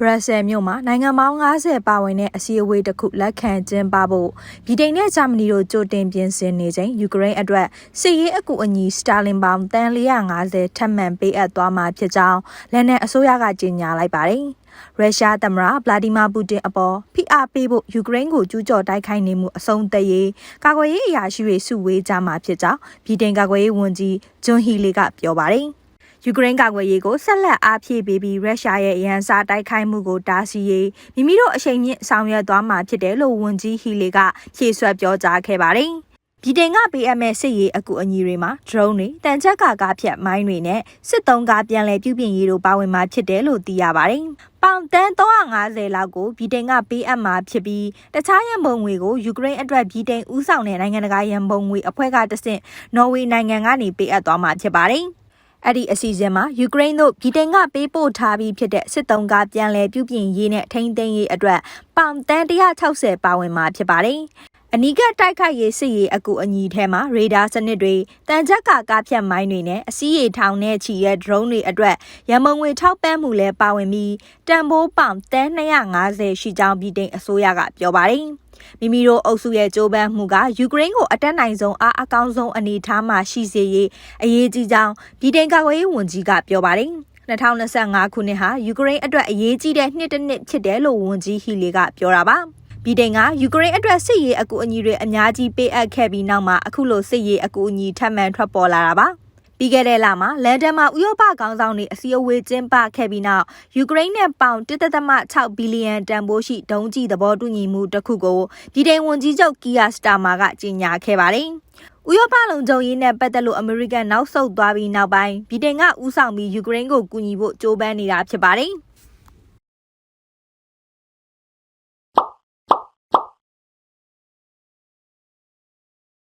ဘရက်ဆယ်မြို့မှာနိုင်ငံပေါင်း90ပါဝင်တဲ့အစည်းအဝေးတစ်ခုလက်ခံကျင်းပဖို့ဗြိတိန်နဲ့ဂျာမနီတို့ကြိုတင်ပြင်ဆင်နေချိန်ယူကရိန်းအတွက်စစ်ရေးအကူအညီစတာလင်ပေါင်တန်450ထပ်မံပေးအပ်သွားမှာဖြစ်ကြောင်းလက်နက်အစိုးရကကြေညာလိုက်ပါတယ်။ရုရှားသမ္မတဗလာဒီမာပူတင်အပေါ်ဖိအားပေးဖို့ယူကရိန်းကိုကျူးကျော်တိုက်ခိုက်နေမှုအဆုံးသတ်ရေးကာကွယ်ရေးအရာရှိတွေစုဝေးကြမှာဖြစ်ကြောင်းဗြိတိန်ကာကွယ်ရေးဝန်ကြီးဂျွန်ဟီလီကပြောပါတယ်။ ယူကရိန်းကာကွယ်ရေးကိုဆက်လက်အားဖြည့်ပေးပြီးရုရှားရဲ့ရန်စာတိုက်ခိုက်မှုကိုတားဆီးရေးမိမိတို့အချိန်မြင့်ဆောင်ရွက်သွားမှာဖြစ်တယ်လို့ဝန်ကြီးဟီလီကဖြေဆွက်ပြောကြားခဲ့ပါတယ်။ဗြိတိန်ကပေးအပ်မဲ့စစ်ရေးအကူအညီတွေမှာ drone တွေတန်ချက်ကာကားဖြတ်မိုင်းတွေနဲ့စစ်သုံးကားပြန်လည်ပြုပြင်ရေးတို့ပါဝင်မှာဖြစ်တယ်လို့သိရပါတယ်။ပေါင်တန်း350လောက်ကိုဗြိတိန်ကပေးအပ်မှာဖြစ်ပြီးတခြားရန်ပုံငွေကိုယူကရိန်းအတွက်ဗြိတိန်ဦးဆောင်တဲ့နိုင်ငံတကာရန်ပုံငွေအဖွဲ့ကတဆင့်နော်ဝေနိုင်ငံကနေပေးအပ်သွားမှာဖြစ်ပါတယ်။ အဲ့ဒီအစီအစဉ်မှာယူကရိန်းတို့ဗြိတိန်ကပေးပို့ထားပြီးဖြစ်တဲ့စစ်တုံးကပြန်လည်ပြုပြင်ရေးနဲ့ထိန်းသိမ်းရေးအတွက်ပေါင်တန်း160ပါဝင်မှာဖြစ်ပါတယ်။ အနီးကတိုက်ခိုက်ရေးစစ်ရေးအကူအညီထဲမှာရေဒါစနစ်တွေတန်ချက်ကာကားဖြတ်မိုင်းတွေနဲ့အစည်းအထောင်နဲ့ချီရဲ့ drone တွေအတွက်ရမုံငွေထောက်ပံ့မှုလဲပါဝင်ပြီးတန်ဖိုးပေါင်တန်း250ရှိကြောင်းပြည်တိန်အစိုးရကပြောပါတယ်။မိမိတို့အုပ်စုရဲ့ကြိုးပမ်းမှုကယူကရိန်းကိုအတက်နိုင်ဆုံးအားအကောင်းဆုံးအနေအထားမှာရှိစေရေးအရေးကြီးကြောင်းဗြိတိန်ကာကွယ်ရေးဝန်ကြီးကပြောပါတယ်2025ခုနှစ်ဟာယူကရိန်းအတွက်အရေးကြီးတဲ့နှစ်တစ်နှစ်ဖြစ်တယ်လို့ဝန်ကြီးဟီလီကပြောတာပါ ဗြိတိန်ကယူကရိန်းအတွက်စစ်ရေးအကူအညီတွေအများကြီးပေးအပ်ခဲ့ပြီးနောက်မှာအခုလိုစစ်ရေးအကူအညီထပ်မံထွက်ပေါ်လာတာပါပြီးခဲ့တဲ့လမှာလန်ဒန်မှာဥရောပခေါင်းဆောင်တွေအစည်းအဝေးကျင်းပခဲ့ပြီးနောက်ယူကရိန်းနဲ့ပေါင်1.6ဘီလီယံတန်ဖိုးရှိဒုံးကျည်သဘောတူညီမှုတစ်ခုကိုပြည်ထောင်ဝန်ကြီးချုပ်ကီယာစတာမာကကြေညာခဲ့ပါတယ်။ဥရောပလုံခြုံရေးနဲ့ပတ်သက်လို့အမေရိကန်နောက်ဆုတ်သွားပြီးနောက်ပိုင်းဗြိတိန်ကဦးဆောင်ပြီးယူကရိန်းကိုကူညီဖို့ကြိုးပမ်းနေတာဖြစ်ပါတယ်။